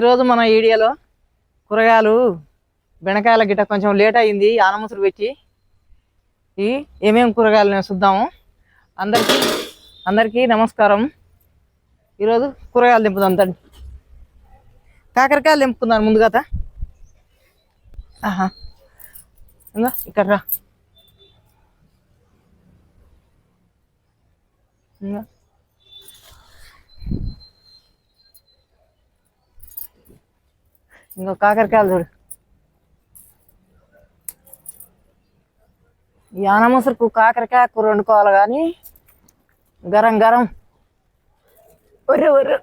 ఈరోజు మన ఈడియాలో కూరగాయలు బెండకాయల గిట్ట కొంచెం లేట్ అయింది ఆనముసురు పెట్టి ఈ ఏమేమి కూరగాయలు నేను చూద్దాము. అందరికీ అందరికీ నమస్కారం. ఈరోజు కూరగాయలు దింపుదాం తండ్రి కాకరకాయలు దింపుకుందాం ముందుగా ఆహా. ఇంకా ఇక్కడ రా. ఇంకో కాకరకాయలు చూడు. ఈ ఆనమసరుకు కాకరకాయ కూర వండుకోవాలి కానీ గరం గరం. ఒర్రు ఒర్రు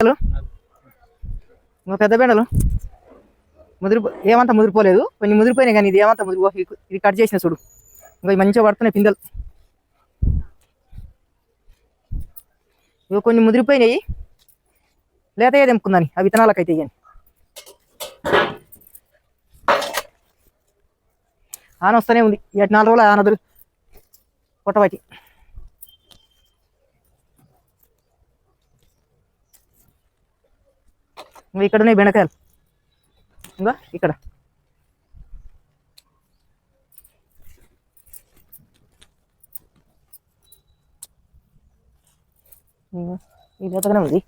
హలో. ఇంకో పెద్ద బెండలు. ముదిరి ఏమంతా ముదిరిపోలేదు. కొన్ని ముదిరిపోయినాయి కానీ ఇది ఏమంతా ముదిరిపో ఇది కట్ చేసిన చూడు. ఇంకా మంచిగా పడుతున్నాయి పిందెలు. ఇవి కొన్ని ముదిరిపోయినాయి. లేతయ్యే తెంపుకుందని ఆ విత్తనాలకైతే ఇయ్యండి. ఆన వస్తూనే ఉంది. ఎటు నాలుగు రోజులు ఆనదురు పొట్టవాటి ఇంకా ఇక్కడ ఉన్నాయి బెండకాయలు. ఇంకా ఇక్కడ. ఈ జతగానే ఉంది.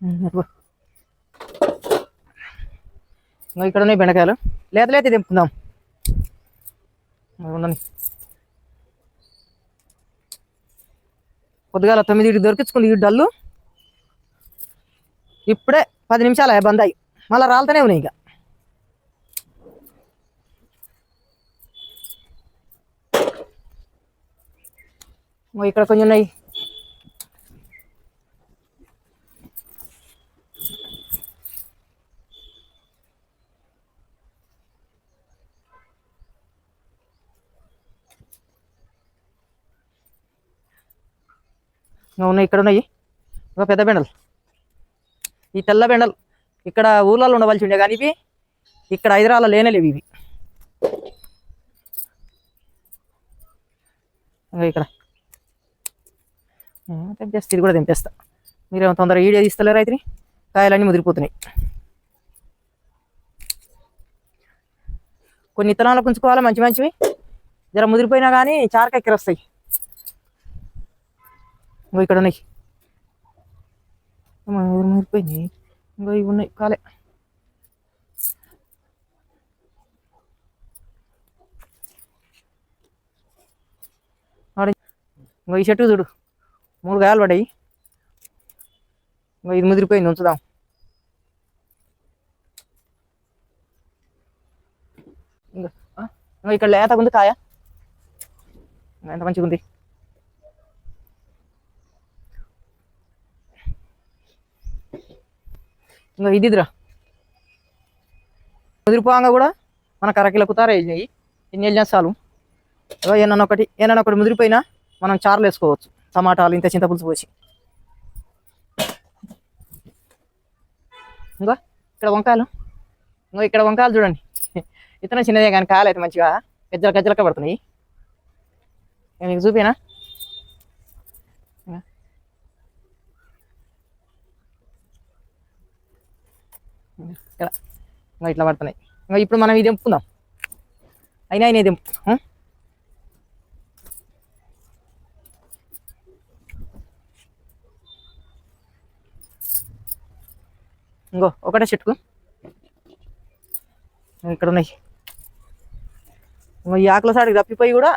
ఉమ్, ఇక్కడ ఉన్నాయి బెండకాయలు. లేత లేత తెంపుకుందాం అవి కొద్దిగా తొమ్మిది ఇటు దొరికించుకుంది ఈ డల్లు. ఇప్పుడే పది నిమిషాలు బంద్ అయ్యి. మళ్ళీ రాలుతూనే ఉన్నాయి ఇక. ఇక్కడ కొంచెం ఉన్నాయి ఉన్నాయి ఇక్కడ ఉన్నాయి ఇంకా పెద్ద బెండలు ఈ తెల్ల బెండలు ఇక్కడ ఊర్లలో ఉండవలసి ఉండే కానీ ఇవి ఇక్కడ హైదరాబాద్లో లేనేలేవు ఇవి. ఇక్కడ. తెంపేస్తా ఇది కూడా తెంపేస్తా. మీరేమో తొందరగా ఈడియో తీస్తలేరు అయితే? కాయలన్నీ ముదిరిపోతున్నాయి. కొన్ని ఇత్తనాలు ఉంచుకోవాలి మంచి మంచివి? జర ముదిరిపోయినా కానీ చారకెక్కిర వస్తాయి. ఇంకో ఇక్కడ ఉన్నాయి. అమ్మా, ముదిరిపోయినాయి ఇంకో ఇవి ఉన్నాయి కాలే. ఇంకో ఈ చెట్టు చూడు. మూడు గాయాలు పడ్డాయి ఇంకా ఇది ముదిరిపోయింది ఉంచుదాం ఇంకా ఇక్కడ లేతగా ఉంది కాయ ఎంత మంచిగా ఉంది ఇంకా ఇదిరా ముదిరిపోగా కూడా మనకు అరకిలో కుతారే ఇన్ని ఎన్ని వెళ్ళినా చాలు ఏదో ఏమన్నా ఒకటి ఏమన్నా ఒకటి ముదిరిపోయినా మనం చారులు వేసుకోవచ్చు టమాటాలు ఇంత చింతపులుసు పోసి. ఇంకో ఇక్కడ వంకాయలు. ఇంకో ఇక్కడ వంకాయలు చూడండి. ఇతను చిన్నదే కానీ కాయలు అయితే మంచిగా గజ్జల గజ్జలక పడుతున్నాయి. మీకు చూపినా? ఇక్కడ. ఇట్లా పడుతున్నాయి. ఇంకా ఇప్పుడు మనం ఇది తెంపుకుందాం. అయినా అయినా తెంపు. ఇంకో ఒకటే చెట్టుకు. ఇక్కడ ఉన్నాయి. ఇంకో ఈ ఆకుల సాడికి తప్పిపోయి కూడా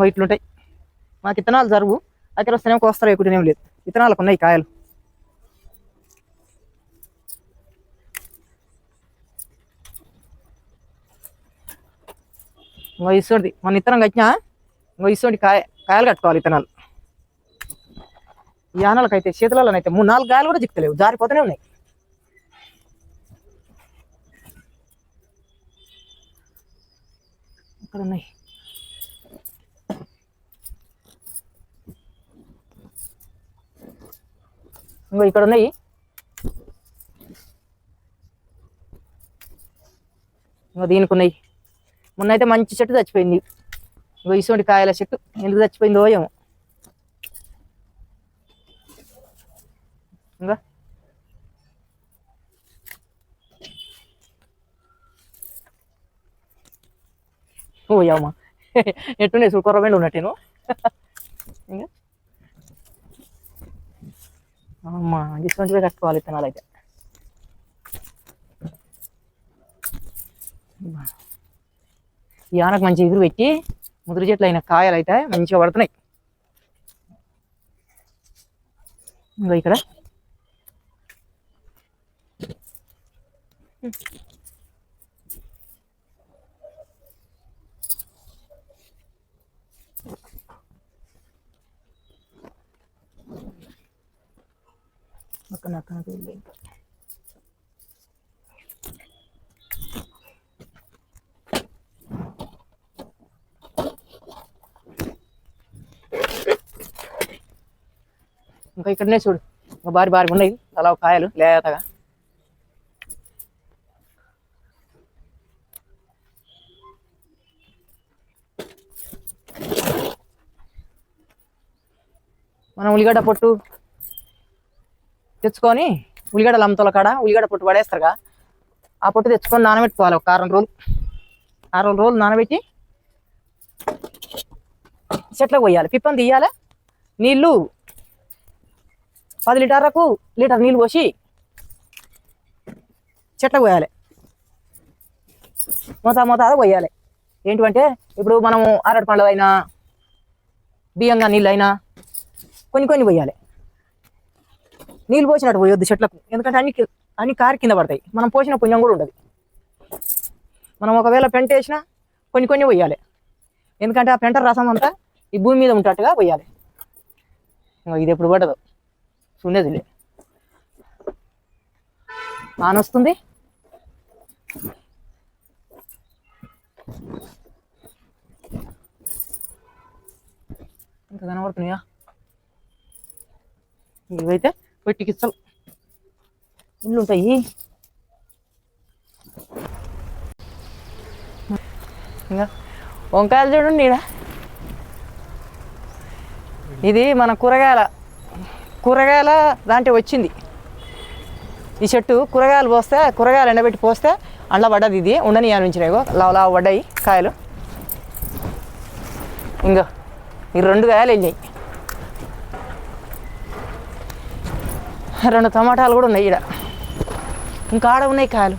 వైట్లు ఇట్లుంటాయి మాకు ఇత్తనాలు జరుగు అక్కడ వస్తేనే కోస్తారు ఎక్కువ లేదు. ఇత్తనాలకు ఉన్నాయి కాయలు. ఇంకో ఇస్తుంది మన ఇత్తనం కట్టినా ఇంకో ఇస్తుంది కాయ కాయలు కట్టుకోవాలి ఇత్తనాలు. ఈ ఆనలకైతే చేతులలోనైతే మూడు నాలుగు కాయలు కూడా చిక్కలేవు జారిపోతూనే ఉన్నాయి. ఇక్కడ ఉన్నాయి ఇంకో ఇక్కడ ఉన్నాయి ఇంకో దీనికి ఉన్నాయి మొన్న అయితే మంచి చెట్టు చచ్చిపోయింది. ఇంకో ఇసువంటి కాయల చెట్టు. ఎందుకు చచ్చిపోయిందో ఏమో. ఇంకా? ఓ అమ్మ ఎట్టుండే చూడు కొర్రబెండి ఉన్నట్టేను? ఇంకా? అమ్మా ఇటువంటివే కట్టుకోవాలి విత్తనాలు అయితే ఈ ఆనకు మంచి ఎగురు పెట్టి ముదురు చెట్లు అయిన కాయలు అయితే మంచిగా పడుతున్నాయి. ఇంకా ఇక్కడ. పక్కన అక్కన వెళ్ళి ఇంకా. ఇంకా ఇక్కడనే చూడు. ఇంకా బారి బారి ఉన్నాయి. అలా కాయలు. లేతగా. మనం ఉల్లిగడ్డ పొట్టు. తెచ్చుకొని ఉల్లిగడ్డలు అమ్మతల కాడ ఉల్లిగడ్డ పొట్టు పడేస్తారుగా ఆ పొట్టు తెచ్చుకొని నానబెట్టుకోవాలి ఒక ఆరు రోజులు. ఆరు రోజులు నానబెట్టి చెట్లకు పోయాలి. పిప్పని తీయాలి. నీళ్ళు పది లీటర్లకు లీటర్ నీళ్ళు పోసి చెట్లకు పోయాలి. మోతా మోతాదు పోయాలి. ఏంటంటే ఇప్పుడు మనము అరటి పండ్లు అయినా బియ్యంగా నీళ్ళు అయినా కొన్ని కొన్ని పోయాలి. నీళ్ళు పోసినట్టు పోయొద్దు చెట్లకు. ఎందుకంటే అన్ని అన్ని కారు కింద పడతాయి. మనం పోసిన పుణ్యం కూడా ఉండదు. మనం ఒకవేళ పెంట వేసినా కొన్ని కొన్ని పోయాలి. ఎందుకంటే ఆ పెంట రసం అంతా ఈ భూమి మీద ఉంటట్టుగా పోయాలి. ఇది ఎప్పుడు పడదు. చూడేదిలే ఆనొస్తుంది ఇంకా కనబడుతున్నాయా? ఇవైతే పెట్టికిస్తాం ఇల్లు ఉంటాయి ఇంకా వంకాయలు చూడండి ఈడ ఇది మన కూరగాయల కూరగాయల దాంట్లో వచ్చింది. ఈ చెట్టు కూరగాయలు పోస్తే కూరగాయలు ఎండబెట్టి పోస్తే అండ్ల పడ్డది ఇది. ఉండని అనిపించినాయి లావు. లావు పడ్డాయి కాయలు. ఇంకా ఈ రెండు కాయలు వెళ్ళాయి రెండు టమాటాలు కూడా ఉన్నాయి ఈడ. ఇంకా ఆడ ఉన్నాయి కాయలు.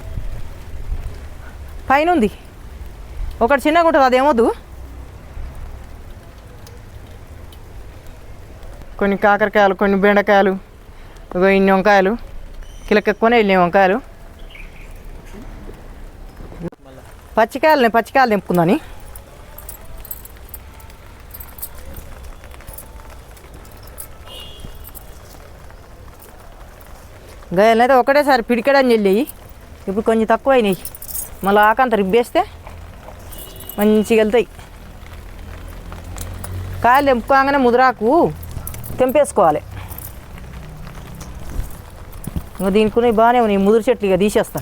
పైన ఉంది. ఒకటి చిన్నగా ఉంటుంది అదేమొద్దు కొన్ని కాకరకాయలు కొన్ని బెండకాయలు ఇన్ని వంకాయలు. కిలక వెళ్ళిన వంకాయలు. పచ్చికాయలు పచ్చికాయలు తెంపుకుందని గయలైతే ఒకటేసారి పిడికడని చెల్లేయి ఇప్పుడు కొంచెం తక్కువ అయినాయి మళ్ళీ ఆకంత రిబ్బేస్తే మంచిగా వెళ్తాయి. కాయలు తెంపుకోగానే ముదురాకు తెంపేసుకోవాలి. ఇంకా దీనికి బాగానే ఉన్నాయి. ముదురు చెట్లు ఇక తీసేస్తా.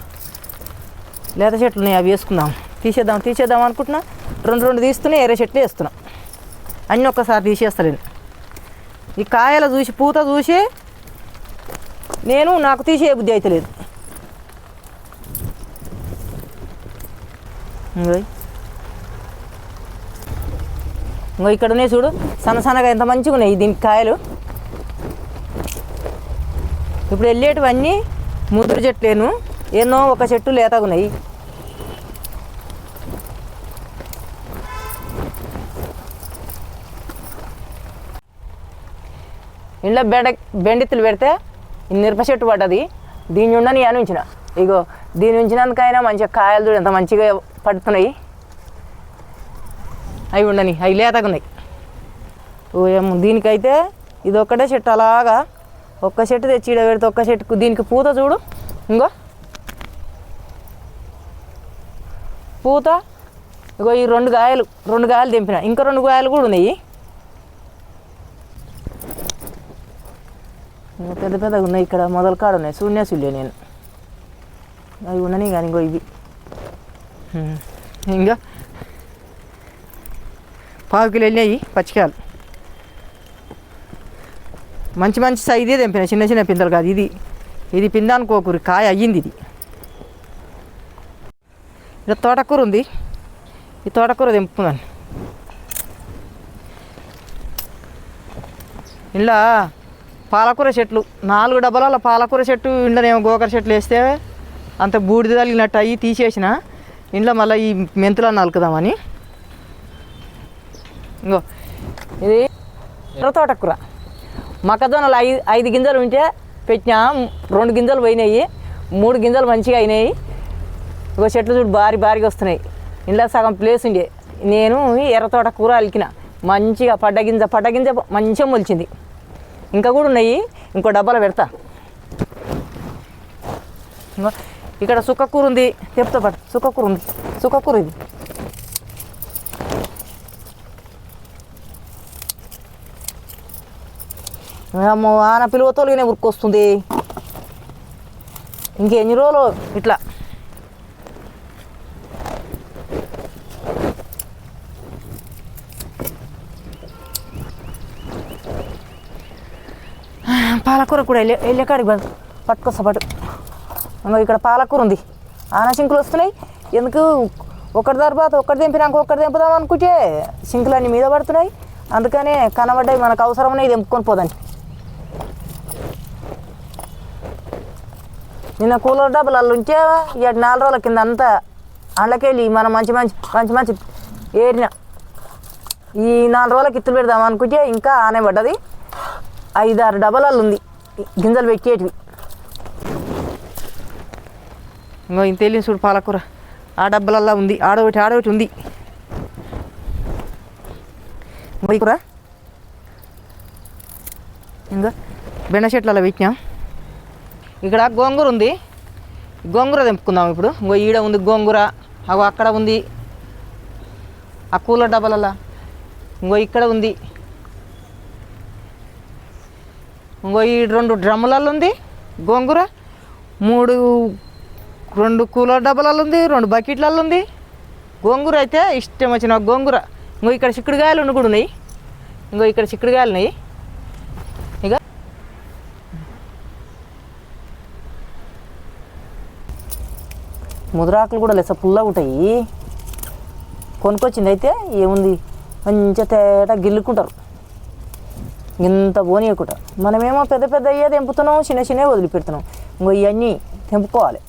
లేత చెట్లు ఉన్నాయి అవి వేసుకుందాం. తీసేద్దాం తీసేద్దాం అనుకుంటున్నా. రెండు రెండు తీస్తూనే ఎర్ర చెట్లు వేస్తున్నా. అన్నీ ఒక్కసారి తీసేస్తలేను ఈ కాయలు చూసి పూత చూసి నేను నాకు తీసే బుద్ధి అయితే లేదు. ఇంగో ఇంకో ఇక్కడ ఉన్నాయి చూడు సన్న సన్నగా ఎంత మంచిగా ఉన్నాయి దీనికి కాయలు. ఇప్పుడు వెళ్ళేటివన్నీ ముదురు చెట్లేను ఎన్నో ఒక చెట్టు లేతగా ఉన్నాయి. ఇంట్లో బెండ బెండితులు పెడితే మిరప చెట్టు పడ్డది దీని ఉండని అనించిన ఇగో దీని ఉంచినందుకైనా మంచిగా కాయలు చూడు ఎంత మంచిగా పడుతున్నాయి. అవి ఉండని అవి లేతగున్నాయి. ఏమో దీనికైతే ఇది ఒక్కటే చెట్టు అలాగా. ఒక్క చెట్టు తెచ్చి పెడితే ఒక్క చెట్టుకు దీనికి పూత చూడు ఇంకో పూత ఇగో ఈ రెండు కాయలు రెండు కాయలు తెంపిన. ఇంకా రెండు కాయలు కూడా ఉన్నాయి. పెద్ద పెద్దగా ఉన్నాయి. ఇక్కడ మొదలు కాడ ఉన్నాయి. శూన్య నేను. అవి ఉండని కానీ ఇంకో ఇవి. ఇంకా పావు కిలో వెళ్ళినాయి పచ్చికాయలు. మంచి మంచి సైజే తెంపిన. చిన్న చిన్న పిందలు కాదు ఇది. ఇది పింద అనుకోకూరి కాయ అయ్యింది ఇది. ఇక్కడ తోటకూర ఉంది. ఈ తోటకూర తెంపుకుందాను ఇలా పాలకూర చెట్లు. నాలుగు డబ్బాల పాలకూర చెట్టు ఇంట్లోనేమో గోకర చెట్లు వేస్తే అంత బూడిద తగిలినట్టు అయ్యి తీసేసిన. ఇంట్లో మళ్ళీ ఈ మెంతులను నలుకుదామని. ఇంకో ఇది ఎర్ర తోటకూర. మొక్కజొన్నలు ఐదు ఐదు గింజలు ఉంటే పెట్టినా రెండు గింజలు పోయినాయి మూడు గింజలు మంచిగా అయినాయి. ఇంకో చెట్లు చూడు భారీ భారీగా వస్తున్నాయి. ఇంట్లో సగం ప్లేస్ ఉండే. నేను ఎర్రతోట ఎర్ర తోట కూర అలికిన. మంచిగా పడ్డ గింజ పడ్డ గింజ మంచిగా మొలిచింది. ఇంకా కూడా ఉన్నాయి. ఇంకో డబ్బాలో పెడతా. ఇక్కడ సుక్క ఉంది. చెప్తా పట్టు. సుక్క ఉంది. సుక్క ఇది. అమ్మో ఆన పిలువతోలుగానే ఉరుకొస్తుంది ఇంకెన్ని రోజులు ఇట్లా పాలకూర కూడా వెళ్ళే వెళ్ళే కాడికి పట్టు పట్టుకొస్తా పట్టు ఇక్కడ పాలకూర ఉంది. ఆన వస్తున్నాయి. ఎందుకు? ఒకటి తర్వాత ఒకటి దింపినాక ఒకటి దింపుదాం అనుకుంటే సింకులు అన్నీ మీద పడుతున్నాయి. అందుకనే కనబడ్డాయి మనకు అవసరమనే దింపుకొని పోదండి. నిన్న కూలర్ డబ్బులు అల్లు ఉంటే ఏడు నాలుగు రోజుల కింద అంతా అందులోకెళ్ళి మనం మంచి మంచి మంచి మంచి ఏరిన ఈ నాలుగు రోజులకి ఇత్తులు పెడదాం అనుకుంటే ఇంకా ఆనే పడ్డది. ఐదారు డబ్బలలో ఉంది గింజలు పెట్టేటివి ఇంకో ఇంత తెలియని చూడు పాలకూర. ఆ డబ్బలల్లా ఉంది. ఆడొకటి ఆడొకటి ఉంది. కూర? ఇంకా బెండ చెట్లలో పెట్టినాం. ఇక్కడ గోంగూర ఉంది. గోంగూర తెంపుకుందాం ఇప్పుడు. ఇంకో ఈడ ఉంది గోంగూర అగో అక్కడ ఉంది. ఆ కూలర్ డబ్బాలల్లా. ఇంకో ఇక్కడ ఉంది. ఇంకో ఈ రెండు డ్రమ్ములలో ఉంది గోంగూర మూడు రెండు కూలర్ డబ్బాలలో ఉంది రెండు బకెట్లలో ఉంది గోంగూర అయితే ఇష్టం వచ్చిన గోంగూర. ఇంకో ఇక్కడ చిక్కుడుకాయలు ఉండి కూడా ఉన్నాయి. ఇంకో ఇక్కడ చిక్కుడుకాయలు ఉన్నాయి. ఇక ముద్రాకులు కూడా లెస పుల్లగా ఉంటాయి. కొనుక్కొచ్చింది అయితే ఏముంది? మంచిగా తేట గిల్లుకుంటారు. ఇంత పోనీయకుండా మనమేమో పెద్ద పెద్ద అయ్యే తెంపుతున్నాం చిన్న చిన్న వదిలిపెడుతున్నాం. ఇంకో ఇవన్నీ తెంపుకోవాలి.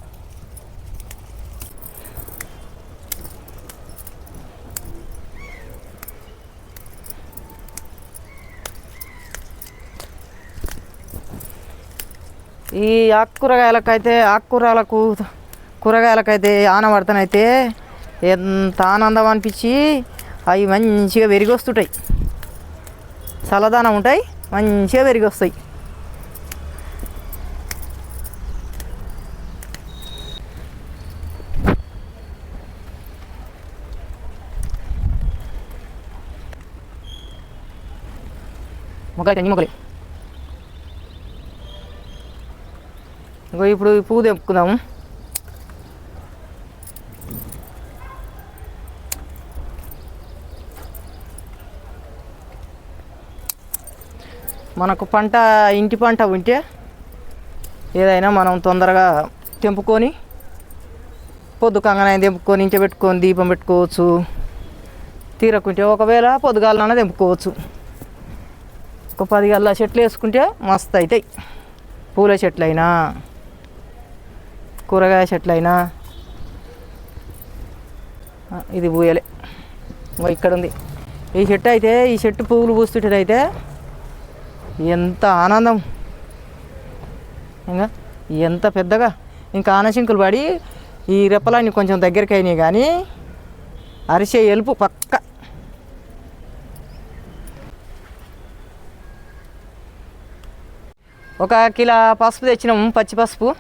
ఈ ఆకుకూరగాయలకైతే ఆకుకూరలకు కూరగాయలకైతే ఆనబడతానైతే ఎంత ఆనందం అనిపించి అవి మంచిగా పెరిగి వస్తుంటాయి చల్లదానం ఉంటాయి మంచిగా పెరిగి వస్తాయి మొక్కలు కంచి మొక్కలు? ఇంకో ఇప్పుడు పువ్వు తెంపుకుందాము. మనకు పంట ఇంటి పంట ఉంటే ఏదైనా మనం తొందరగా తెంపుకొని పొద్దు కంగన తెంపుకొని ఇంట పెట్టుకొని దీపం పెట్టుకోవచ్చు. తీరకుంటే ఒకవేళ పొద్దుగాలన తెంపుకోవచ్చు. ఒక పది గల్ల చెట్లు వేసుకుంటే మస్తు అవుతాయి పూల చెట్లైనా కూరగాయ చెట్లైనా. ఇది పూయలే. ఇక్కడ ఉంది ఈ చెట్టు అయితే ఈ చెట్టు పువ్వులు పూస్తుంటైతే ఎంత ఆనందం. ఇంకా ఎంత పెద్దగా. ఇంకా ఆనశంకులు పడి ఈ రెప్పలన్నీ కొంచెం దగ్గరికి అయినాయి కానీ అరిసే ఎలుపు పక్క. ఒక కిలో పసుపు తెచ్చినాము పచ్చి పసుపు.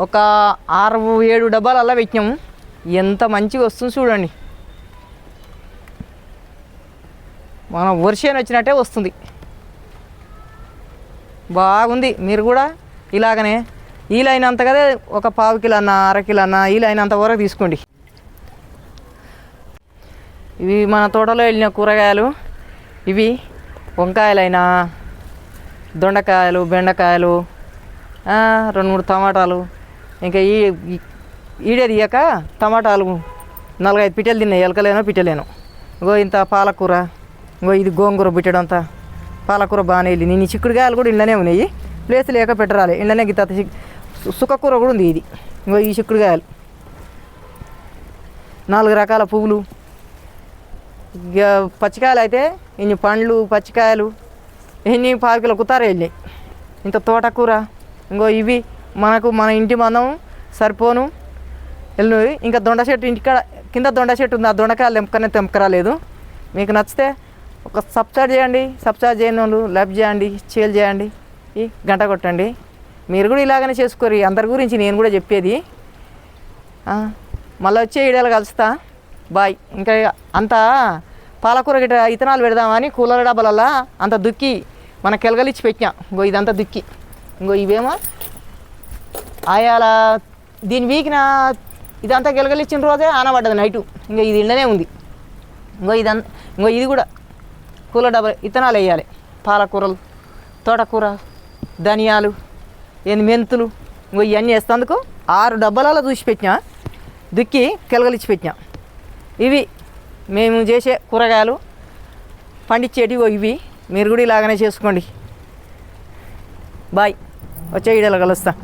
ఒక ఆరు ఏడు డబ్బాలు అలా పెట్టినాము. ఎంత మంచిగా వస్తుంది చూడండి. మన వర్షం వచ్చినట్టే వస్తుంది. బాగుంది. మీరు కూడా ఇలాగనే వీలైనంత కదా ఒక పావు కిలో అన్న అర కిలో అన్న వీలైనంత వరకు తీసుకోండి. ఇవి మన తోటలో వెళ్ళిన కూరగాయలు. ఇవి వంకాయలైనా దొండకాయలు బెండకాయలు రెండు మూడు టమాటాలు. ఇంకా ఈ ఈడే తీయక టమాటాలు నాలుగైదు పిట్టలు తిన్నాయి. ఎలకలేనో పిట్టలేను. ఇంకో ఇంత పాలకూర ఇంకో ఇది గోంగూర బిట్టడంతా. పాలకూర బాగానే వెళ్ళి నేను ఈ చిక్కుడుకాయలు కూడా ఇంట్లోనే ఉన్నాయి. ప్లేస్ లేక పెట్టరాలి. ఇంట్లోనే గిత్త సుఖకూర కూడా ఉంది ఇది. ఇంకో ఈ చిక్కుడుకాయలు. నాలుగు రకాల పువ్వులు. ఇక పచ్చికాయలు అయితే ఇన్ని పండ్లు పచ్చికాయలు ఇన్ని పావు కిలో కుతార వెళ్ళినాయి ఇంత తోటకూర. ఇంకో ఇవి మనకు మన ఇంటి మనం సరిపోను. వెళ్ళినవి ఇంకా దొండ చెట్టు ఇంటికాడ కింద దొండ చెట్టు ఉంది. ఆ దొండకాయలు తెంపకనే తెంపకరాలేదు. మీకు నచ్చితే ఒక సబ్స్క్రైబ్ చేయండి సబ్స్క్రైబ్ చేయని వాళ్ళు లైక్ చేయండి షేర్ చేయండి ఈ గంట కొట్టండి. మీరు కూడా ఇలాగనే చేసుకోరు అందరి గురించి నేను కూడా చెప్పేది. మళ్ళీ వచ్చే ఈడలు కలుస్తా. బాయ్. ఇంకా అంత పాలకూర గిట్ట ఇతనాలు పెడదామని కూలర్ డబ్బాలల్లా అంత దుక్కి మన కెలగలిచ్చి పెట్టినా. ఇంకో ఇదంతా దుక్కి. ఇంకో ఇవేమో ఆయాల దీని వీకిన ఇదంతా గెలగలిచ్చిన రోజే ఆనబడ్డది నైటు. ఇంకా ఇది ఇండనే ఉంది. ఇంకో ఇదంతా ఇంకో ఇది కూడా పూల డబ్బా ఇత్తనాలు వేయాలి. పాలకూరలు తోటకూర ధనియాలు ఏంది మెంతులు ఇంకో ఇవన్నీ వేస్తందుకు ఆరు డబ్బాలలో చూసి పెట్టినా దుక్కి కెలగలిచ్చి పెట్టినాం. ఇవి మేము చేసే కూరగాయలు పండించేటివి ఇవి. మీరు కూడా ఇలాగనే చేసుకోండి. బాయ్. వచ్చే ఈడలో కలుస్తాను